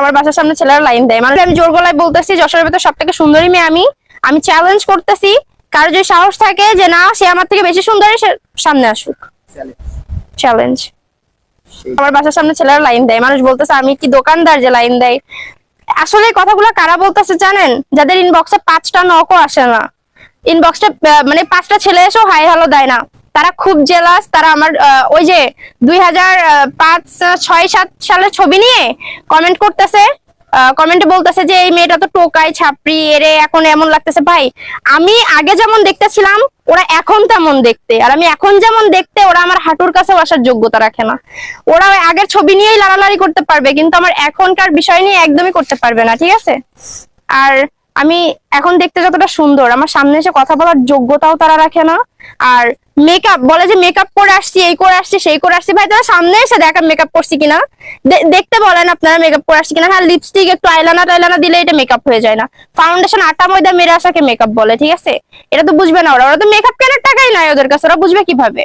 আমার বাসার সামনে ছেলেরা লাইন দেয়। মানে আমি জোর গলায় বলতেছি যশোরের ভেতর সব থেকে সুন্দরী মেয়ে আমি। আমি চ্যালেঞ্জ করতেছি কারও যদি সাহস থাকে যে না সে আমার থেকে বেশি সুন্দরী সে সামনে আসুক। চ্যালেঞ্জ আমার বাসার সামনে ছেলেরা লাইন দেয়। মানুষ বলতেছে আমি কি দোকানদার যে লাইন দেয়? আসলে এই কথাগুলো কারা বলতেছে জানেন? যাদের ইনবক্সে পাঁচটা নকও আসে না। ইনবক্সটা মানে পাঁচটা ছেলে এসেও হাই হ্যালো দেয় না। তারা খুব জেলাস তারা আমার ওই যে দুই হাজার পাঁচ, ছয়, সাত সালের ছবি নিয়ে কমেন্ট করতেছে। কমেন্টে বলতেছে যে, এই মেয়েটা তো টোকাই, ছাপড়ি, এরে, এখন এমন লাগতেছে। ভাই, আমি আগে যেমন দেখতেছিলাম, ওরা এখন তেমন দেখতে। আর আমি এখন যেমন দেখতে, ওরা আমার হাঁটুর কাছে আসার যোগ্যতা রাখে না। ওরা আগের ছবি নিয়েই লাড়ালাড়ি করতে পারবে, কিন্তু আমার এখনকার বিষয় নিয়ে একদমই করতে পারবে না, ঠিক আছে? আর আমি এখন দেখতে যতটা সুন্দর, আমার সামনে এসে কথা বলার যোগ্যতাও তারা রাখে না। আর মেকআপ বলে যে মেকআপ করে আসছি, এই করে আসছি, সেই করে আসছি। ভাই, তারা সামনে এসে দেখা মেকআপ করছি কিনা। দেখতে বলেন আপনারা মেকআপ করে আসছি কিনা। হ্যাঁ লিপস্টিক একটু আইলানা টাইলানা দিলে এটা মেকআপ হয়ে যায় না। ফাউন্ডেশন আটা ময়দা মেরে আসাকে মেকআপ বলে, ঠিক আছে? এটা তো বুঝবে না ওরা। ওরা তো মেকআপ কেনার টাকাই নাই ওদের কাছে। ওরা বুঝবে কীভাবে?